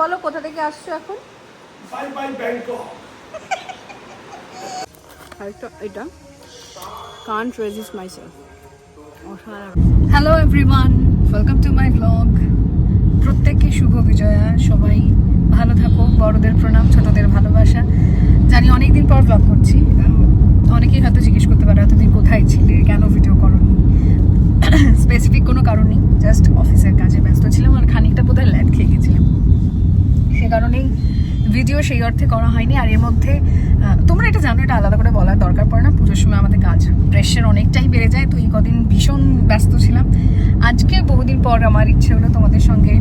বলো কোথা থেকে আসছো এখন? বাই বাই ব্যাংকক আরেকটা এটা? Can't resist my self hello everyone welcome to my blog প্রত্যেককে শুভ বিজয়া। সবাই ভালো থাকো। বড়দের প্রণাম ছোটদের ভালোবাসা। জানি অনেকদিন পর ব্লগ করছি। অনেকেই হয়তো জিজ্ঞেস করতে পারে এতদিন কোথায় ছিলে? কেন ভিডিও করনি? স্পেসিফিক কোনো কারণ নেই জাস্ট অফিসের কাজে ব্যস্ত ছিলাম আর খানিকটা বোধহয় ল্যাদ খেয়ে গেছিলাম সে কারণেই ভিডিও সেই অর্থে করা হয়নি। আর এর মধ্যে তোমরা এটা জানো, এটা আলাদা করে বলার দরকার পড়ে না। পুজোর সময় আমাদের কাজ প্রেশার অনেকটাই বেড়ে যায়। তো এই কদিন ভীষণ ব্যস্ত ছিলাম। আজকে বহুদিন পর আমার ইচ্ছে হলো তোমাদের সঙ্গে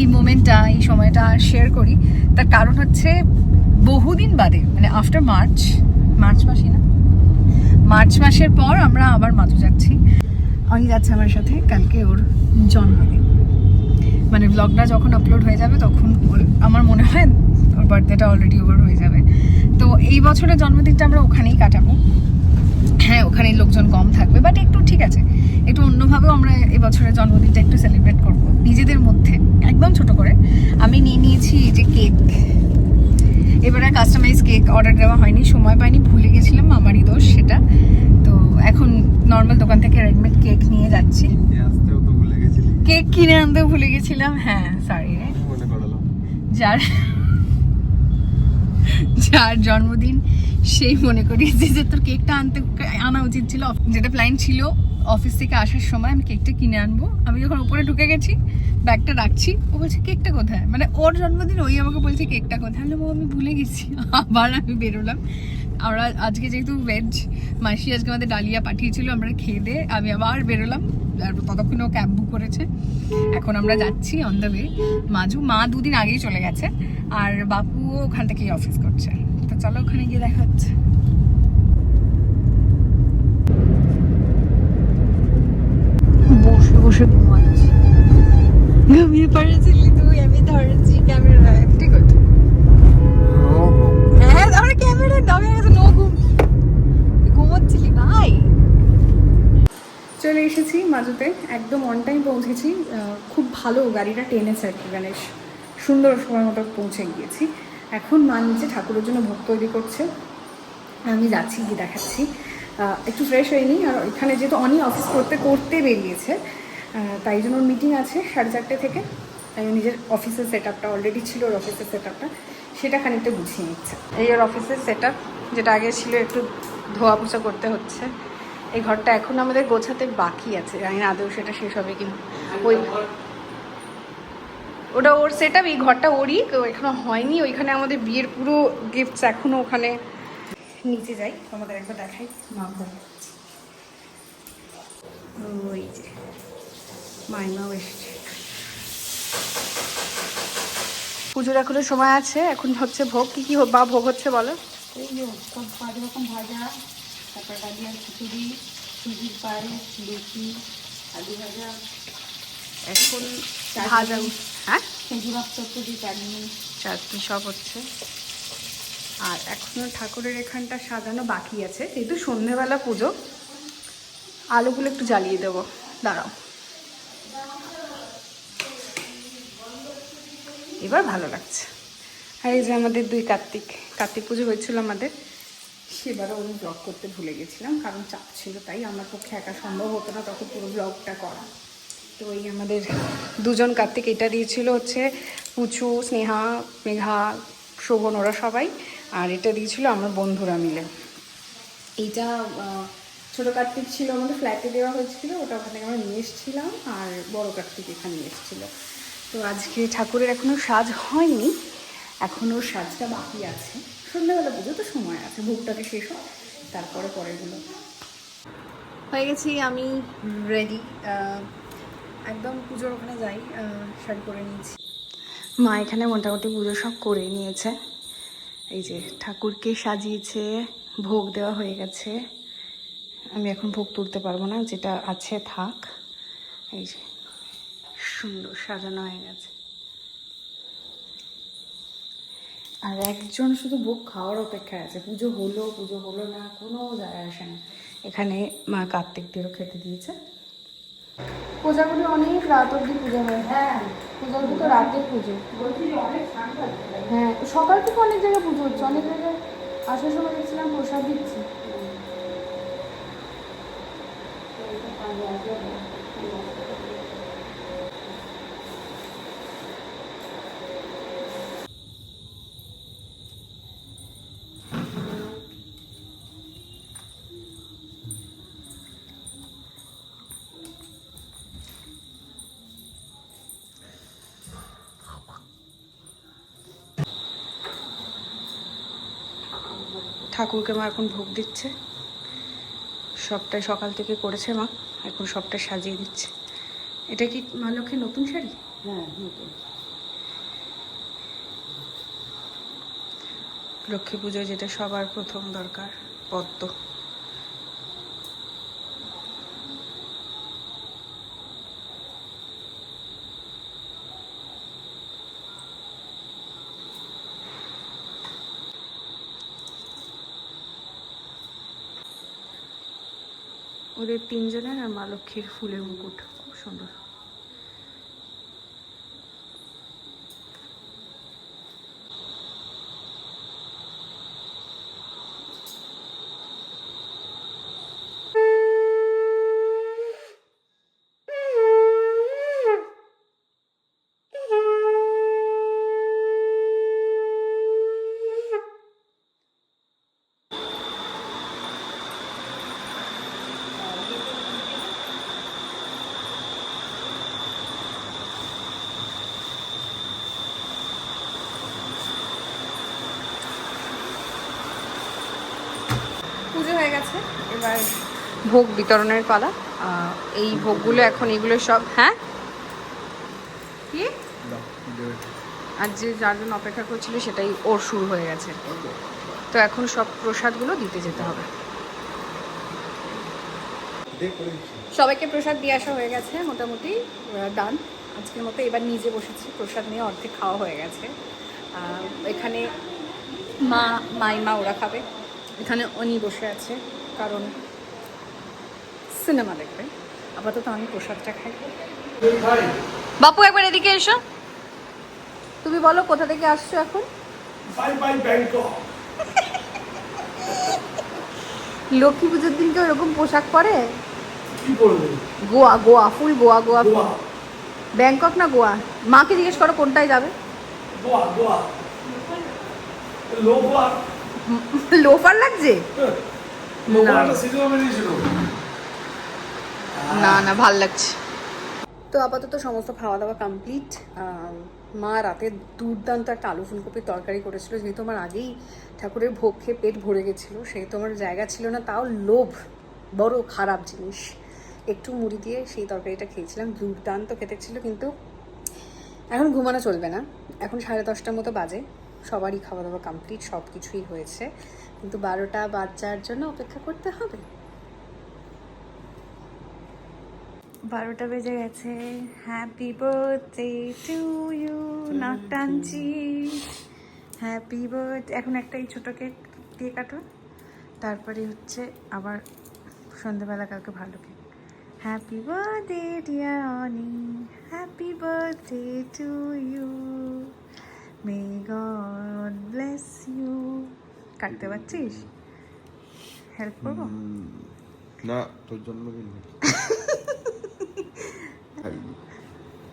এই মোমেন্টটা এই সময়টা শেয়ার করি। তার কারণ হচ্ছে, বহুদিন বাদে মানে আফটার মার্চ মার্চ মাসই না? মার্চ মাসের পর আমরা আবার মাতু যাচ্ছি। আমি যাচ্ছে আমার সাথে, কালকে ওর জন্মদিন। মানে ব্লগটা যখন আপলোড হয়ে যাবে তখন আমার মনে হয় ওর বার্থডেটা অলরেডি ওভার হয়ে যাবে। তো এই বছরের জন্মদিনটা আমরা ওখানেই কাটাবো। হ্যাঁ ওখানে লোকজন কম থাকবে বাট একটু ঠিক আছে। একটু অন্যভাবেও আমরা এই বছরের জন্মদিনটা একটু সেলিব্রেট করব, নিজেদের মধ্যে, একদম ছোট করে। আমি নিয়ে নিয়েছি যে কেক এবারে কাস্টমাইজ কেক অর্ডার দেওয়া হয়নি, সময় পাইনি, ভুলে গেছিলাম, আমারই দোষ সেটা। তো এখন নর্মাল দোকান থেকে রেডিমেড কেক নিয়ে যাচ্ছি আসতেও তো ভুলে গেছিলি কেক কিনে আনতেও ভুলে গেছিলাম। হ্যাঁ সরি যার যার জন্মদিন সেই মনে করিয়েছে যে তোর কেকটা আনতে আনা উচিত ছিল। যেটা প্ল্যান ছিল অফিস থেকে আসার সময় আমি কেকটা কিনে আনব। আমি যখন উপরে ঢুকে গেছি ব্যাগটা রাখছি ও বলছে কেকটা কোথায়? মানে ওর জন্মদিন ওই আমাকে বলছে কেকটা কোথায়? আমি ভুলে গেছি। আবার আমি বেরোলাম। আমরা আজকে যেহেতু ভেজ মাসি আজকে আমাদের ডালিয়া পাঠিয়েছিল আমরা খেয়ে দিয়ে আমি আবার বেরোলাম আর ততক্ষণ ও ক্যাব বুক করেছে। এখন আমরা যাচ্ছি অন দ্য ওয়ে মাজু মা দুদিন আগেই চলে গেছে আর বাপুও ওখান থেকেই অফিস করছে। তো চলো ওখানে গিয়ে দেখা হচ্ছে। বসে বসে ঘুমাচ্ছি। ঘুমিয়ে পড়েছিলি তুই আমি ধরেছি ক্যামেরায় ঠিক আছে। ক্যামেরা ভাই। চলে এসেছি মাজুতে একদম অন টাইম পৌঁছেছি। খুব ভালো গাড়িটা টেনেছে আর কি, গণেশ। সুন্দর সময় মতো পৌঁছে গিয়েছি। এখন মা নিচে ঠাকুরের জন্য ভোগ তৈরি করছে। আমি যাচ্ছি, গিয়ে দেখাচ্ছি। একটু ফ্রেশ হয়নি, আর এখানে যেহেতু অনি অফিস করতে করতে বেরিয়েছে তাই জন্য মিটিং আছে সাড়ে চারটে থেকে। নিজের অফিসের সেট আপটা অলরেডি ছিল, ওর অফিসের সেট আপটা সেটা খানিকটা গুছিয়ে নিচ্ছে। এই ওর অফিসের সেট যেটা আগে ছিল একটু ধোয়া পোছা করতে হচ্ছে। এই ঘরটা এখন আমাদের গোছাতে বাকি আছে। জানি না আদৌ সেটা শেষ হবে কিনা। ওই ওটা ওর সেট এই ঘরটা ওরই এখনও হয়নি। ওইখানে আমাদের বিয়ের পুরো গিফটস এখনও ওখানে। নিচে যাই, তোমাদের একবার দেখাই। মা ওই যে, মাইমাও এসছে। পুজোর এখনও সময় আছে এখন হচ্ছে ভোগ। কি কি বা ভোগ হচ্ছে বলো? এই যে সব পাঁচ রকম ভাজা তারপর ডালিয়ার খিচুড়ি সুজির পায়েস লুচি আলু ভাজা। এখন ভাজা হ্যাঁ? খেজুরাপ চচ্চড়ি চাটনি। চাটনি সব হচ্ছে। আর এখনও ঠাকুরের এখানটা সাজানো বাকি আছে যেহেতু সন্ধেবেলা পুজো। আলোগুলো একটু জ্বালিয়ে দেবো। দাঁড়াও। এবার ভালো লাগছে। আর এই যে আমাদের দুই কার্তিক কার্তিক পুজো হয়েছিল আমাদের, সেবারও আমি ব্লগ করতে ভুলে গেছিলাম, কারণ চাপ ছিল, তাই আমার পক্ষে একা সম্ভব হতো না তখন পুরো ব্লগটা করা। তো এই আমাদের দুজন কার্তিক, এটা দিয়েছিল হচ্ছে পুচু, স্নেহা, মেঘা, শোভন, ওরা সবাই, আর এটা দিয়েছিল আমার বন্ধুরা মিলে। এইটা ছোটো কার্তিক ছিল আমাদের ফ্ল্যাটে দেওয়া হয়েছিল, ওটা ওখান থেকে আমরা নিয়ে এসেছিলাম, আর বড় কার্তিক এখানে নিয়ে এসেছিল। তো আজকে ঠাকুরের এখনও সাজ হয়নি এখনও সাজটা বাকি আছে। সন্ধ্যাবেলা পুজো তো সময় আছে, ভোগটাকে শেষ হোক, তারপরে পরেরগুলো হয়ে গেছি, আমি রেডি একদম পুজোর ওখানে যাই শাড়ি করে নিয়েছি। মা এখানে মোটামুটি পুজো সব করে নিয়েছে। এই যে ঠাকুরকে সাজিয়েছে, ভোগ দেওয়া হয়ে গেছে। আমি এখন ভোগ তুলতে পারব না, যেটা আছে থাক। এই যে সুন্দর সাজানো হয়ে গেছে। আর একজন শুধু ভোগ খাওয়ার অপেক্ষায় আছে। পুজো হলো পুজো হলো না, কোনো যায় আসে না। এখানে মা কার্তিকদেরও খেতে দিয়েছে। পূজাগুলি অনেক রাত অব্দি পুজো হয়। হ্যাঁ পূজাগুলি তো রাতে পুজো। হ্যাঁ সকাল থেকে অনেক জায়গায় পুজো হচ্ছে। অনেক জায়গায় আসার সময় দেখছিলাম প্রসাদ দিচ্ছে। ঠাকুরকে মা এখন ভোগ দিচ্ছে। সবটাই সকাল থেকে করেছে মা এখন সবটাই সাজিয়ে দিচ্ছে। এটা কি মা লক্ষ্মীর নতুন শাড়ি? হ্যাঁ নতুন। লক্ষ্মী পুজোয় যেটা সবার প্রথম দরকার পদ্ম। ওদের তিনজনের আর মা লক্ষ্মীর ফুলের মুকুট। খুব সুন্দর পুজো হয়ে গেছে এবার ভোগ বিতরণের পালা। এই ভোগগুলো এখন এগুলো সব হ্যাঁ? কি? আর যে যার জন্য অপেক্ষা করছিল সেটাই ওর শুরু হয়ে গেছে। তো এখন সব প্রসাদগুলো দিতে যেতে হবে। সবাইকে প্রসাদ দিয়ে আসা হয়ে গেছে মোটামুটি ডান আজকের মতো এবার নিজে বসেছি, প্রসাদ নিয়ে অর্ধেক খাওয়া হয়ে গেছে। এখানে মা, মাইমা ওরা খাবে। এখানে অনি বসে আছে। কারণ সিনেমা দেখবে। আপাতত আমি প্রসাদটা খাই। বাপু একবার এদিকে এসো। তুমি বলো কোথা থেকে আসছো এখন? লক্ষ্মী পুজোর দিন দিনকে ওরকম পোশাক পরে? গোয়া গোয়া ফুল গোয়া গোয়া। ফুল ব্যাংকক না গোয়া? মাকে জিজ্ঞেস করো কোনটায় যাবে। লোফার। লাগছে? লো না। না ভালো লাগছে। তো আপাতত সমস্ত খাওয়া দাওয়া কমপ্লিট মা রাতে দুর্দান্ত একটা আলু ফুলকপির তরকারি করেছিল যেহেতু আমার আগেই ঠাকুরের ভোগ খেয়ে পেট ভরে গেছিল সেহেতু আমার জায়গা ছিল না তাও লোভ বড় খারাপ জিনিস। একটু মুড়ি দিয়ে সেই তরকারিটা খেয়েছিলাম দুর্দান্ত খেতে ছিল কিন্তু এখন ঘুমানো চলবে না। এখন সাড়ে দশটার মতো বাজে সবারই খাওয়া দাওয়া কমপ্লিট সব কিছুই হয়েছে। কিন্তু বারোটা বাচ্চার জন্য অপেক্ষা করতে হবে। বারোটা বেজে গেছে। হ্যাপি বার্থডে টু ইউ নাক টানছি হ্যাপি বার্থ এখন একটা এই ছোটো কেক দিয়ে কাটো। তারপরে হচ্ছে আবার সন্ধ্যেবেলা কাউকে ভালো cake. Happy birthday dear Ani happy birthday to you may God bless you কাটতে পারছিস? হেল্প করব? না তোর জন্মদিন না। খাইনি।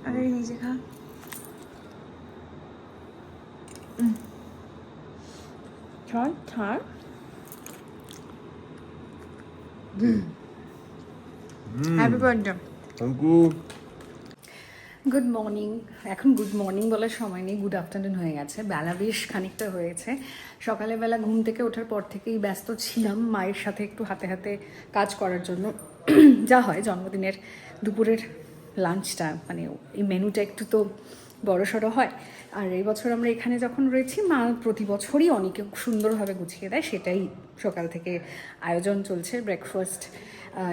আরে নিজে খা। ছাড় ছাড়। Happy birthday Anku good morning এখন গুড মর্নিং বলার সময় নেই গুড আফটারনুন হয়ে গেছে। বেলা বেশ খানিকটা হয়েছে। সকালে বেলা ঘুম থেকে ওঠার পর থেকেই ব্যস্ত ছিলাম মায়ের সাথে একটু হাতে হাতে কাজ করার জন্য। যা হয়, জন্মদিনের দুপুরের লাঞ্চটা মানে এই মেনুটা একটু তো বড় সড়ো হয়। আর এই বছর আমরা এখানে যখন রয়েছি, মা প্রতি বছরই অনেকে সুন্দরভাবে গুছিয়ে দেয়। সেটাই সকাল থেকে আয়োজন চলছে ব্রেকফাস্ট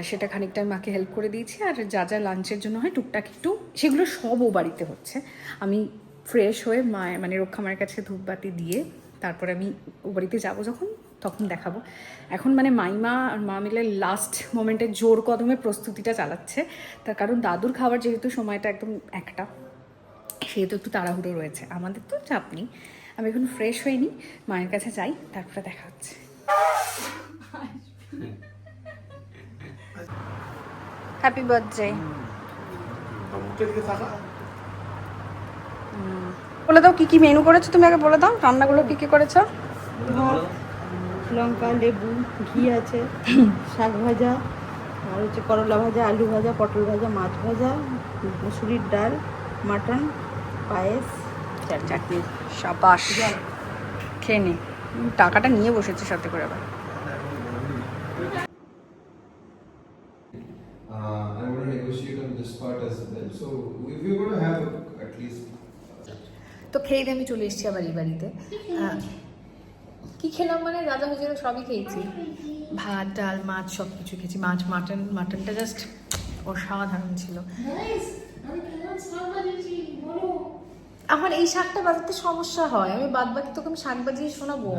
সেটা খানিকটা মাকে হেল্প করে দিয়েছি। আর যা যা লাঞ্চের জন্য হয়, টুকটাক একটু, সেগুলো সব ও বাড়িতে হচ্ছে। আমি ফ্রেশ হয়ে মায়ের মানে রক্ষা মায়ের কাছে ধূপবাতি দিয়ে তারপরে আমি ও বাড়িতে যাব যখন, তখন দেখাবো। এখন মানে মাইমা আর মা মিলে লাস্ট মোমেন্টে জোর কদমে প্রস্তুতিটা চালাচ্ছে। তার কারণ দাদুর খাবার যেহেতু সময়টা একদম একটা, সেহেতু একটু তাড়াহুড়ো রয়েছে। আমাদের তো চাপ নেই। আমি এখন ফ্রেশ হইনি, মায়ের কাছে যাই, তারপরে দেখা হচ্ছে। হ্যাপি বার্থডে বলে দাও কি কি মেনু করেছ তুমি আগে বলে দাও রান্নাগুলো কি কি করেছ? লঙ্কা লেবু ঘি আছে শাক ভাজা আর হচ্ছে করলা ভাজা আলু ভাজা পটল ভাজা মাছ ভাজা মুসুরির ডাল মাটন পায়েস চাটনি সাবাস। খেয়ে নে। টাকাটা নিয়ে বসেছে সাথে করে আবার। So if we're going to have at least তো খেয়ে আমি চলে এসেছি আবার এই বাড়িতে। কি খেলাম মানে দাদা ভেজেরা সবই খেয়েছি। ভাত ডাল মাছ সব কিছু খেয়েছি। মাছ মাটন মাটনটা জাস্ট অসাধারণ ছিল। আমার এই শাকটা বাজাতে সমস্যা হয়। আমি বাদ বাকি তোকে আমি শাক বাজিয়ে শোনাবো।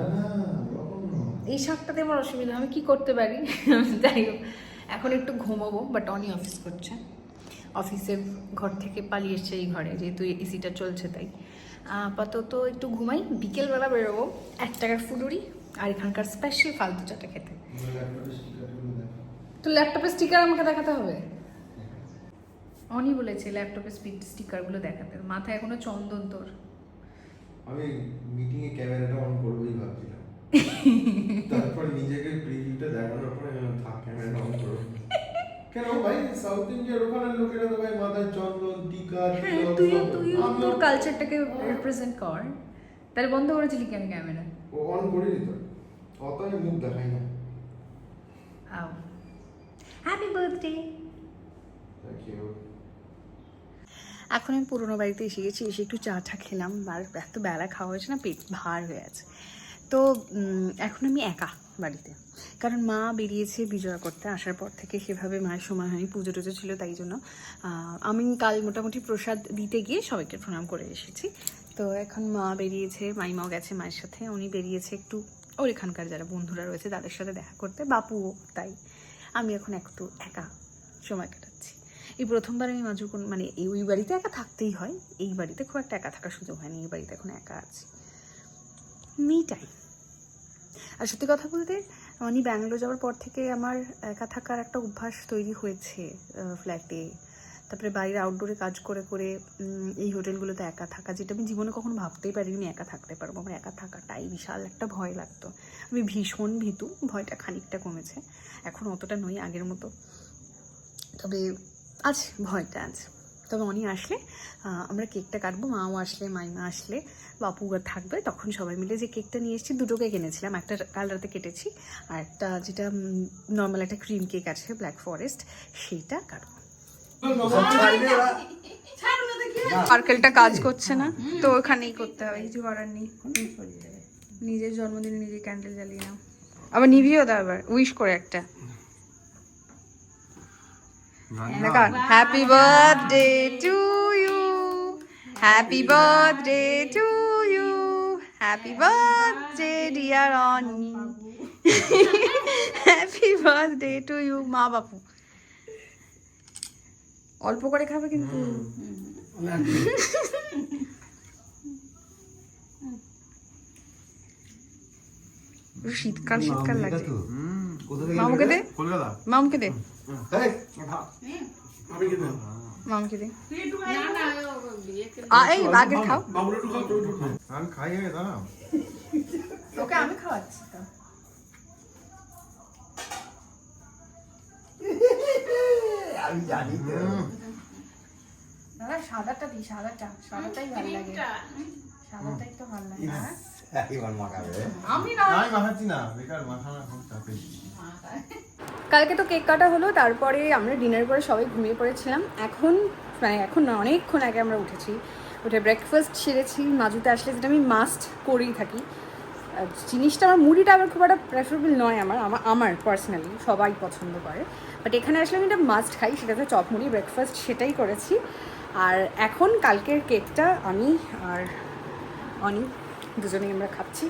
এই শাকটাতে আমার অসুবিধা আমি কি করতে পারি? যাই হোক এখন একটু ঘুমাবো বাট অনি অফিস করছে। অফিসে ঘর থেকে পালিয়ে এসছে এই ঘরে যেহেতু এসিটা চলছে তাই। আপাতত একটু ঘুমাই বিকেলবেলা বেরোবো এক টাকার ফুলুরি আর এখানকার স্পেশাল ফালতু চাটা খেতে। তো ল্যাপটপের স্টিকার আমাকে দেখাতে হবে? অনি বলেছে ল্যাপটপের স্পিড স্টিকারগুলো দেখাতে। মাথায় এখনও চন্দন তোর। আমি মিটিং এ ক্যামেরাটা অন করবোই ভাবছিলাম। তারপর নিজেকে প্রিভিউটা দেখানোর পরে থাক ক্যামেরাটা অন করব। কেন ভাই? সাউথ ইন্ডিয়ার ওখানে লোকেরা তো ভাই মাথায় চন্দন টিকা হ্যাঁ তুইও সব- তোর কালচারটাকে রিপ্রেজেন্ট কর। তাহলে বন্ধ করেছিলি কেন ক্যামেরা ও অন করিনি তো। অত আমি মুখ দেখাই না। আও। Happy birthday Thank you. এখন আমি পুরোনো বাড়িতে এসে গেছি এসে একটু চা টা খেলাম। আর এত বেলা খাওয়া হয়েছে না পেট ভার হয়ে আছে। তো এখন আমি একা। বাড়িতে। কারণ মা বেরিয়েছে বিজয় করতে আসার পর থেকে সেভাবে মায়ের সময় হয়নি, পুজো টুজো ছিল তাই জন্য। আমি কাল মোটামুটি প্রসাদ দিতে গিয়ে সবাইকে প্রণাম করে এসেছি। তো এখন মা বেরিয়েছে, মাইমাও গেছে মায়ের সাথে, উনি বেরিয়েছে একটু ওর এখানকার যারা বন্ধুরা রয়েছে তাদের সাথে দেখা করতে, বাপুও তাই। আমি এখন একটু একা সময় কাটাচ্ছি। এই প্রথমবার আমি মাজু কোন মানে এই, ওই বাড়িতে একা থাকতেই হয়, এই বাড়িতে খুব একটা একা থাকার সুযোগ হয়নি, এই বাড়িতে এখন একা আছি। মি টাইম আর সত্যি কথা বলতে, আমি ব্যাঙ্গালোর যাওয়ার পর থেকে আমার একা থাকার একটা অভ্যাস তৈরি হয়েছে ফ্ল্যাটে তারপরে বাইরে আউটডোরে কাজ করে করে এই হোটেলগুলোতে একা থাকা, যেটা আমি জীবনে কখনো ভাবতেই পারিনি একা থাকতে পারব। আমার একা থাকাটাই বিশাল একটা ভয় লাগতো। আমি ভীষণ ভীতু, ভয়টা খানিকটা কমেছে। এখন অতটা নই আগের মতো। তবে আছে ভয়টা আছে। তবে অনি আসলে আমরা কেকটা কাটবো মাও আসলে মাইমা আসলে বাপু থাকবে তখন সবাই মিলে যে কেকটা নিয়ে এসেছি দুটো কেক এনেছিলাম একটা কাল রাতে কেটেছি আর একটা যেটা নর্মাল একটা ক্রিম কেক আছে ব্ল্যাক ফরেস্ট সেইটা কাটবো। সার্কেলটা কাজ করছে না তো ওখানেই করতে হবে কিছু করার নেই। নিজের জন্মদিনে নিজে ক্যান্ডেল জ্বালিয়ে নাও। আবার নিভিও দাও আবার উইশ করে একটা। Happy birthday to you happy birthday to you happy birthday dear Ani happy birthday to you মা বাপু অল্প করে খাবে কিন্তু। শীতকাল শীতকাল লাগছে। মামুকে দে? মামুকে দে। আমি খাই দাঁড়াও। তোকে খাওয়াচ্ছি তো। জানি তো। দাদা সাদাটা দি সাদাটা। সাদাটাই ভালো লাগে। সাদাটাই তো ভালো লাগে হ্যাঁ? আমি না। আমি মাখাচ্ছি না। বেকার মাখানো খুব চাপে কালকে তো কেক কাটা হলো, তারপরে আমরা ডিনার করে সবাই ঘুমিয়ে পড়েছিলাম। এখন মানে এখন অনেকক্ষণ আগে আমরা উঠেছি। উঠে ব্রেকফাস্ট সেরেছি, মাজুতে আসলে যেটা আমি মাস্ট করেই থাকি। জিনিসটা আমার মুড়িটা আবার খুব একটা প্রেফারেবল নয় আমার আমার আমার পার্সোনালি সবাই পছন্দ করে। বাট এখানে আসলে আমি এটা মাস্ট খাই, সেটা হচ্ছে চপ মুড়ি ব্রেকফাস্ট সেটাই করেছি। আর এখন কালকের কেকটা আমি আর অনি দুজনেই আমরা খাচ্ছি।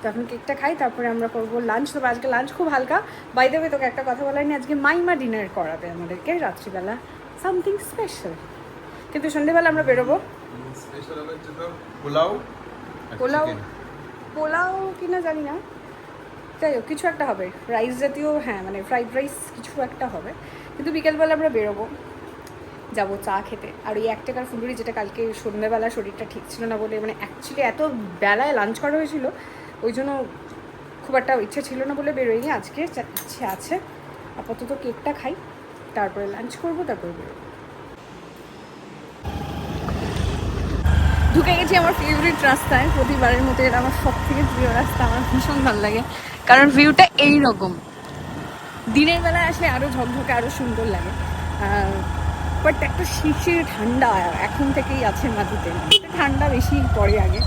তো এখন কেকটা খাই তারপরে আমরা করব লাঞ্চ তো আজকে লাঞ্চ খুব হালকা। বাই দেবে তোকে একটা কথা বলার আজকে মাইমা ডিনার করাবে আমাদেরকে রাত্রিবেলা। সামথিং স্পেশাল কিন্তু সন্ধেবেলা আমরা বেরোবো। পোলাও পোলাও পোলাও কিনা জানি না। যাই হোক কিছু একটা হবে। রাইস জাতীয় হ্যাঁ মানে ফ্রাইড রাইস কিছু একটা হবে। কিন্তু বিকেলবেলা আমরা বেরোবো। যাব চা খেতে। আর ওই এক টাকার ফুলুরি যেটা কালকে সন্ধ্যেবেলা শরীরটা ঠিক ছিল না বলে মানে অ্যাকচুয়ালি এত বেলায় লাঞ্চ করা হয়েছিল ওই জন্য খুব একটা ইচ্ছা ছিল না বলে বেরোয়নি। আজকে ইচ্ছে আছে। আপাতত কেকটা খাই, তারপরে লাঞ্চ করব, তারপরে বেরোবো। ঢুকে গেছি আমার ফেভারিট রাস্তায়। প্রতিবারের মতো এটা আমার সব থেকে প্রিয় রাস্তা। আমার ভীষণ ভালো লাগে। কারণ ভিউটা এই রকম দিনের বেলায় আসলে আরও ঝকঝকে আরও সুন্দর লাগে। বাট একটা শিরশির ঠান্ডা এখন থেকেই আছে মাটিতে। ঠান্ডা বেশি পড়ে আগে।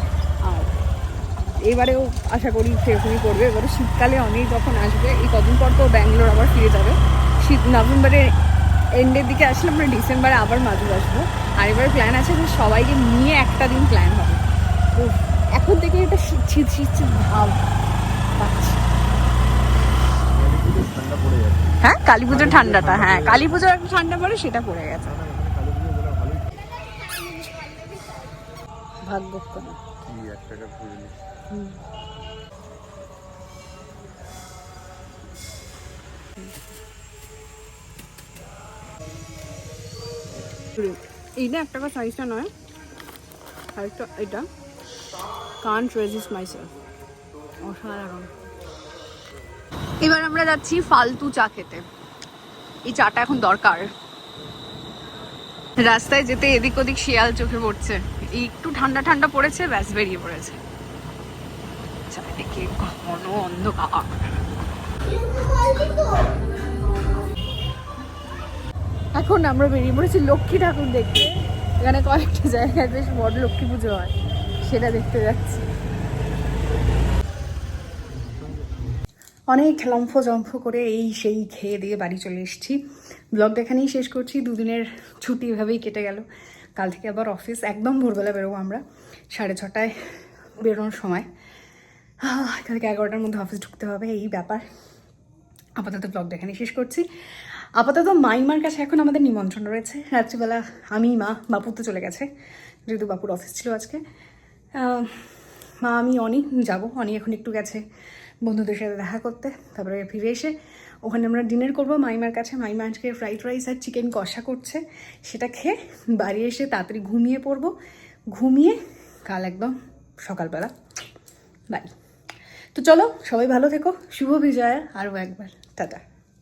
এবারেও আশা করি সেরকমই করবে। এবারে শীতকালে অনেক যখন আসবে, এই কদিন পর তো ব্যাঙ্গালোর আবার ফিরে যাবে। শীত নভেম্বরের এন্ডের দিকে আসলে আমরা ডিসেম্বরে আবার মাদুর আসব আর এবারে প্ল্যান আছে যে সবাইকে নিয়ে একটা দিন প্ল্যান হবে। তো এখন থেকে এটা শীত শীত শীত ভাব। হ্যাঁ কালী পুজোর ঠান্ডাটা হ্যাঁ কালী পুজোর একটা ঠান্ডা পড়ে সেটা পড়ে গেছে। ভাগ্য। টাকা এইটা একটা সাইজটা নয়। আরেকটা এটা। কান্ট রেজিস্ট মাই সেলফ অসাধারণ। এবার আমরা যাচ্ছি ফালতু চা খেতে। এই চাটা এখন দরকার। রাস্তায় যেতে এদিক ওদিক শিয়াল চোখে পড়ছে। একটু ঠান্ডা ঠান্ডা পড়েছে, ব্যাস বেরিয়ে পড়েছে। চারিদিকে ঘন অন্ধকার। এখন আমরা বেরিয়ে পড়েছি লক্ষ্মী ঠাকুর দেখতে। এখানে কয়েকটা জায়গায় বেশ বড় লক্ষ্মী পুজো হয়, সেটা দেখতে যাচ্ছি। অনেক লম্ফ জম্ফ করে এই সেই খেয়ে দিয়ে বাড়ি চলে এসেছি। ব্লগটা এখানেই শেষ করছি, দুদিনের ছুটি এভাবেই কেটে গেল। কাল থেকে আবার অফিস একদম ভোরবেলা বেরোবো আমরা। সাড়ে ছটায় বেরোনোর সময়। কালকে এগারোটার মধ্যে অফিস ঢুকতে হবে, এই ব্যাপার। আপাতত ব্লগটা এখানে শেষ করছি। আপাতত মাইমার কাছে এখন আমাদের নিমন্ত্রণ রয়েছে। রাত্রিবেলা আমি, মা, বাপু তো চলে গেছে, যেহেতু বাপুর অফিস ছিল আজকে। মা, আমি, অনি, যাব। অনি এখন একটু গেছে বন্ধুদের সাথে দেখা করতে, তারপরে ফিরে এসে ওখানে আমরা ডিনার করব। মাইমার কাছে মাইমা আজকে ফ্রাইড রাইস আর চিকেন কষা করছে। সেটা খেয়ে বাড়ি এসে তাড়াতাড়ি ঘুমিয়ে পড়ব। ঘুমিয়ে কাল একদম সকালবেলা। বাই তো চলো, সবাই ভালো থেকো। শুভ বিজয়া আরও একবার। টাটা।